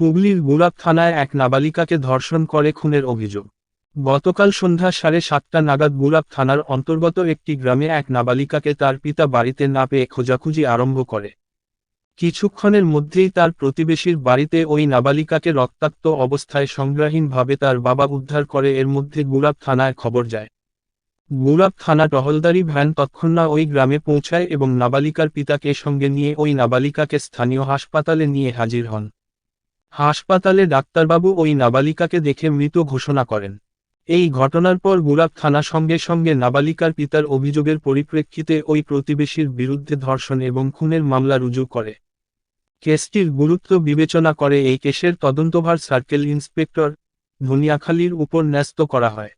হুগলির থানায় এক নাবালিকাকে ধর্ষণ করে খুনের অভিযোগ। গতকাল সন্ধ্যা সাড়ে সাতটা নাগাদ গুলাব থানার অন্তর্গত একটি গ্রামে এক নাবালিকাকে তার পিতা বাড়িতে না পেয়ে খোঁজাখুঁজি আরম্ভ করে। কিছুক্ষণের মধ্যেই তার প্রতিবেশীর বাড়িতে ওই নাবালিকাকে রক্তাক্ত অবস্থায় সংগ্রাহীনভাবে তার বাবা উদ্ধার করে এর মধ্যে গুলাব থানায় খবর যায়। গুলাব থানা টহলদারি ভ্যান তৎক্ষণা ওই গ্রামে পৌঁছায় এবং নাবালিকার পিতাকে সঙ্গে নিয়ে ওই নাবালিকাকে স্থানীয় হাসপাতালে নিয়ে হাজির হন। হাসপাতালে ডাক্তারবাবু ওই নাবালিকাকে দেখে মৃত ঘোষণা করেন। এই ঘটনার পর গুলাব থানা সঙ্গে সঙ্গে নাবালিকার পিতার অভিযোগের পরিপ্রেক্ষিতে ওই প্রতিবেশীর বিরুদ্ধে ধর্ষণ এবং খুনের মামলা রুজু করে। কেসটির গুরুত্ব বিবেচনা করে এই কেসের তদন্তভার সার্কেল ইন্সপেক্টর ধনিয়াখালীর উপর ন্যস্ত করা হয়।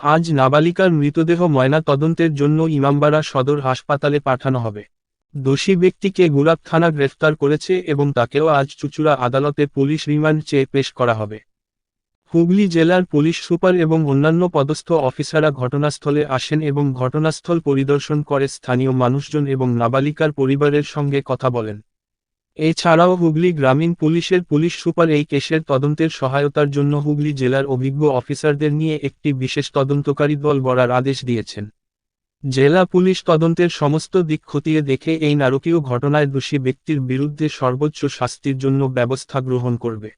আজ নাবালিকার মৃতদেহ ময়না তদন্তের জন্য ইমামবাড়া সদর হাসপাতালে পাঠানো হবে। দোষী ব্যক্তিকে গুলাব থানা গ্রেফতার করেছে এবং তাকেও আজ চুচুড়া আদালতে পুলিশ রিমান্ড চেয়ে পেশ করা হবে। হুগলি জেলার পুলিশ সুপার এবং অন্যান্য পদস্থ অফিসাররা ঘটনাস্থলে আসেন এবং ঘটনাস্থল পরিদর্শন করে স্থানীয় মানুষজন এবং নাবালিকার পরিবারের সঙ্গে কথা বলেন। এছাড়াও হুগলি গ্রামীণ পুলিশের পুলিশ সুপার এই কেসের তদন্তের সহায়তার জন্য হুগলি জেলার অভিজ্ঞ অফিসারদের নিয়ে একটি বিশেষ তদন্তকারী দল গড়ার আদেশ দিয়েছেন। জেলা পুলিশ তদন্তের সমস্ত দিক খতিয়ে দেখে এই নারকীয় ঘটনায় দোষী ব্যক্তির বিরুদ্ধে সর্বোচ্চ শাস্তির জন্য ব্যবস্থা গ্রহণ করবে।